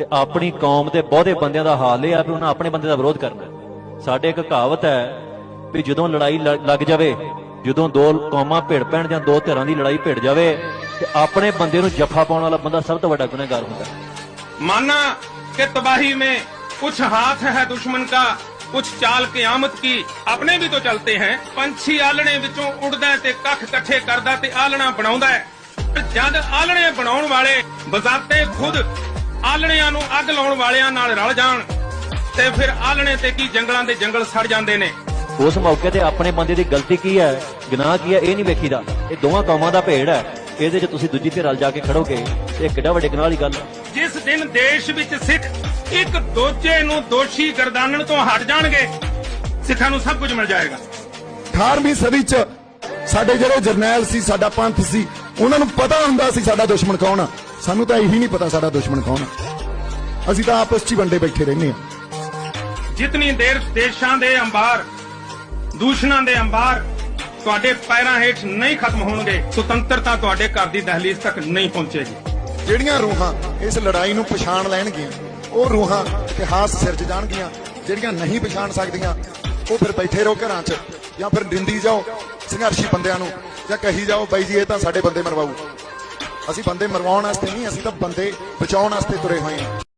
ਤੇ ਆਪਣੀ ਕੌਮ ਦੇ ਬਹੁਤੇ ਬੰਦਿਆਂ ਦਾ ਹਾਲ ਇਹ ਆ ਵੀ ਉਹਨਾਂ ਆਪਣੇ ਬੰਦੇ ਦਾ ਵਿਰੋਧ ਕਰਨਾ। ਸਾਡੇ ਇੱਕ ਕਹਾਵਤ ਹੈ ਵੀ ਜਦੋਂ ਲੜਾਈ ਲੱਗ ਜਾਵੇ, ਜਦੋਂ ਦੋ ਕੌਮਾਂ ਭਿੜ ਪੈਣ ਜਾਂ ਦੋ ਧਿਰਾਂ ਦੀ ਲੜਾਈ ਭਿੜ ਜਾਵੇ, ਤੇ ਆਪਣੇ ਬੰਦੇ ਨੂੰ ਜੱਫਾ ਪਾਉਣ ਵਾਲਾ ਬੰਦਾ ਸਭ ਤੋਂ ਵੱਡਾ ਗੁਨਾਹਗਾਰ ਹੁੰਦਾ। ਮਾਨਾ ਕਿ ਤਬਾਹੀ ਮੇ ਕੁਛ ਹਾਥ ਹੈ ਦੁਸ਼ਮਣ ਕਾ, ਕੁਛ ਚਾਲ ਕਿਆਮਤ ਕੀ, ਆਪਣੇ ਵੀ ਤੋਂ ਚਲਤੇ ਹੈ। ਪੰਛੀ ਆਲਣੇ ਵਿੱਚੋਂ ਉੱਡਦਾ ਤੇ ਕੱਖ ਇਕੱਠੇ ਕਰਦਾ ਤੇ ਆਲਣਾ ਬਣਾਉਂਦਾ ਹੈ। ਜਦ ਆਲਣੇ ਬਣਾਉਣ ਵਾਲੇ ਬਜ਼ਾਤੇ ਖੁਦ ਆਲਣਿਆਂ ਨੂੰ ਅੱਗ ਲਾਉਣ ਵਾਲਿਆਂ ਨਾਲ ਰਲ ਜਾਣ ਤੇ ਫਿਰ ਆਲਣੇ ਤੇ ਕੀ ਜੰਗਲਾਂ ਦੇ ਜੰਗਲ ਸੜ ਜਾਂਦੇ ਨੇ। ਉਸ ਮੌਕੇ ਤੇ ਆਪਣੇ ਬੰਦੇ ਦੀ ਗਲਤੀ ਕੀ ਹੈ? ਗੁਨਾਹ ਕੀ ਹੈ? ਇਹ ਨਹੀਂ ਵੇਖੀਦਾ। ਇਹ ਦੋਵਾਂ ਕੌਮਾਂ ਦਾ ਭੇੜ ਹੈ। ਇਹਦੇ 'ਚ ਤੁਸੀਂ ਦੂਜੀ ਤੇ ਰਲ ਜਾ ਕੇ ਖੜੋਗੇ। ਤੇ ਇਹ ਕਿੱਡਾ ਵੱਡੇ ਗੁਨਾਹ ਵਾਲੀ ਗੱਲ ਜਿਸ ਦਿਨ ਦੇਸ਼ ਵਿੱਚ ਸਿੱਖ ਇੱਕ ਦੂਜੇ ਨੂੰ ਦੋਸ਼ੀ ਗਰਦਾਨਣ ਤੋਂ ਹਟ ਜਾਣਗੇ ਸਿੱਖਾਂ ਨੂੰ ਸਭ ਕੁਝ ਮਿਲ ਜਾਏਗਾ। 18ਵੀਂ ਸਦੀ ਚ ਸਾਡੇ ਜਿਹੜੇ ਜਰਨੈਲ ਸੀ ਸਾਡਾ ਪੰਥ ਸੀ ਉਹਨਾਂ ਨੂੰ ਪਤਾ ਹੁੰਦਾ ਸੀ ਸਾਡਾ ਦੁਸ਼ਮਣ ਕੌਣ ਆ। ਸਾਨੂੰ ਤਾਂ ਇਹੀ ਨਹੀਂ ਪਤਾ ਸਾਡਾ ਦੁਸ਼ਮਣ ਕੌਣ ਆ। ਅਸੀਂ ਤਾਂ ਆਪਸ ਚ ਹੀ ਵੰਡੇ ਬੈਠੇ ਰਹਿੰਦੇ ਆ ਜਿਤਨੀ ਦੇਰ ਦੇਸ਼ਾਂ ਦੇ ਅੰਬਾਰ ਦੂਸ਼ਣਾਂ ਦੇ ਅੰਬਾਰ ਤੁਹਾਡੇ ਪੈਰਾਂ ਹੇਠ ਨਹੀਂ ਖਤਮ ਹੋਣਗੇ ਸੁਤੰਤਰਤਾ ਤੁਹਾਡੇ ਘਰ ਦੀ ਦਹਲੀਜ਼ ਤੱਕ ਨਹੀਂ ਪਹੁੰਚੇਗੀ। ਜਿਹੜੀਆਂ ਰੂਹਾਂ ਇਸ ਲੜਾਈ ਨੂੰ ਪਛਾਣ ਲੈਣਗੀਆਂ ਉਹ ਰੂਹਾਂ ਇਤਿਹਾਸ ਸਿਰਜ ਜਾਣਗੀਆਂ। ਜਿਹੜੀਆਂ ਨਹੀਂ ਪਛਾਣ ਸਕਦੀਆਂ ਉਹ ਫਿਰ ਬੈਠੇ ਰਹੋ ਘਰਾਂ 'ਚ ਜਾਂ ਫਿਰ ਦਿੰਦੀ ਜਾਓ। ਸੰਘਰਸ਼ੀ ਬੰਦਿਆਂ ਨੂੰ ਜਾਂ ਕਹੀ ਜਾਓ ਬਾਈ ਜੀ, ਇਹ ਤਾਂ ਸਾਡੇ ਬੰਦੇ ਮਰਵਾਊ। ਅਸੀਂ ਬੰਦੇ ਮਰਵਾਉਣ ਵਾਸਤੇ ਨਹੀਂ, ਅਸੀਂ ਤਾਂ ਬੰਦੇ ਬਚਾਉਣ ਵਾਸਤੇ ਤੁਰੇ ਹੋਏ ਹਾਂ।